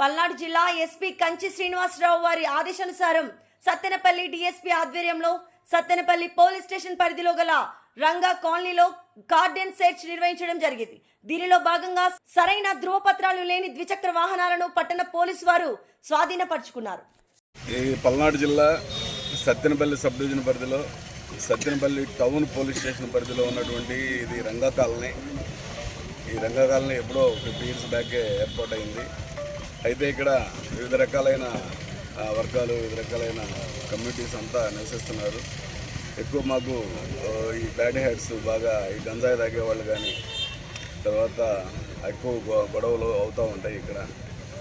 పల్నాడు జిల్లా ఎస్పీ కంచి శ్రీనివాసరావు వారి ఆదేశానుసారం సత్తెనపల్లి డిఎస్పీ ఆధ్వర్యంలో సత్తెనపల్లి పోలీస్ స్టేషన్ పరిధిలో గల రంగా కాలనీలో గార్డెన్ సెర్చ్ నిర్వహించడం జరిగింది. దీనిలో భాగంగా సరైన ధృవపత్రాలు లేని ద్విచక్ర వాహనాలను పట్టణ పోలీసు వారు స్వాధీనపరుచుకున్నారు. ఈ పల్నాడు జిల్లా సత్తెనపల్లి సబ్ డివిజన్ పరిధిలో సత్తెనపల్లి టౌన్ పోలీస్ స్టేషన్ పరిధిలో ఉన్నటువంటి ఇది రంగా కాలనీ. ఈ రంగా కాలనీ ఎప్పుడో ఫిఫ్టీ ఇయర్స్ బ్యాకే ఏర్పాటు అయింది అయితే ఇక్కడ వివిధ రకాలైన వర్గాలు వివిధ రకాలైన కమ్యూనిటీస్ అంతా నివసిస్తున్నారు. ఎక్కువ మాకు ఈ బ్యాడ్ హెడ్స్ బాగా ఈ గంజాయి తాగేవాళ్ళు కానీ తర్వాత ఎక్కువ గొ- గొడవలు అవుతూ ఉంటాయి ఇక్కడ.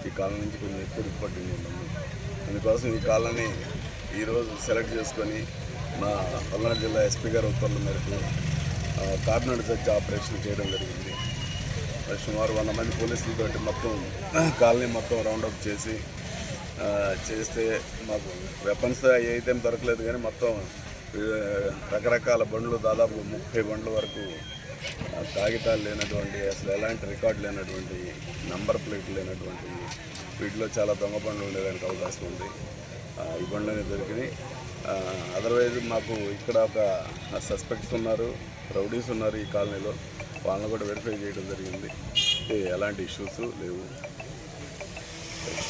ఈ కాలం నుంచి కొంచెం ఎక్కువ పట్టింది ఉంటుంది అందుకోసం ఈ కాలనీ ఈరోజు సెలెక్ట్ చేసుకొని మా పల్నాడు జిల్లా ఎస్పీ గారి ఉత్తర్వుల మేరకు కార్నర్ కాకినాడ ఆపరేషన్ చేయడం జరిగింది. సుమారు వంద మంది పోలీసులతో మొత్తం కాలనీ మొత్తం రౌండప్ చేసి చేస్తే మాకు వెపన్స్ అయితే దొరకలేదు కానీ మొత్తం రకరకాల బండ్లు దాదాపు ముప్పై బండ్ల వరకు కాగితాలు లేనటువంటి అసలు ఎలాంటి రికార్డు లేనటువంటి నంబర్ ప్లేట్ లేనటువంటి వీటిలో చాలా దొంగ బండ్లు ఉండేదానికి అవకాశం ఉంది. ఈ బండ్లు అనేది దొరికినాయి అదర్వైజ్ మాకు ఇక్కడ ఒక సస్పెక్ట్స్ ఉన్నారు రౌడీస్ ఉన్నారు ఈ కాలనీలో. వాళ్ళని కూడా వెరిఫై చేయడం జరిగింది. ఎలాంటి ఇష్యూస్ లేవు.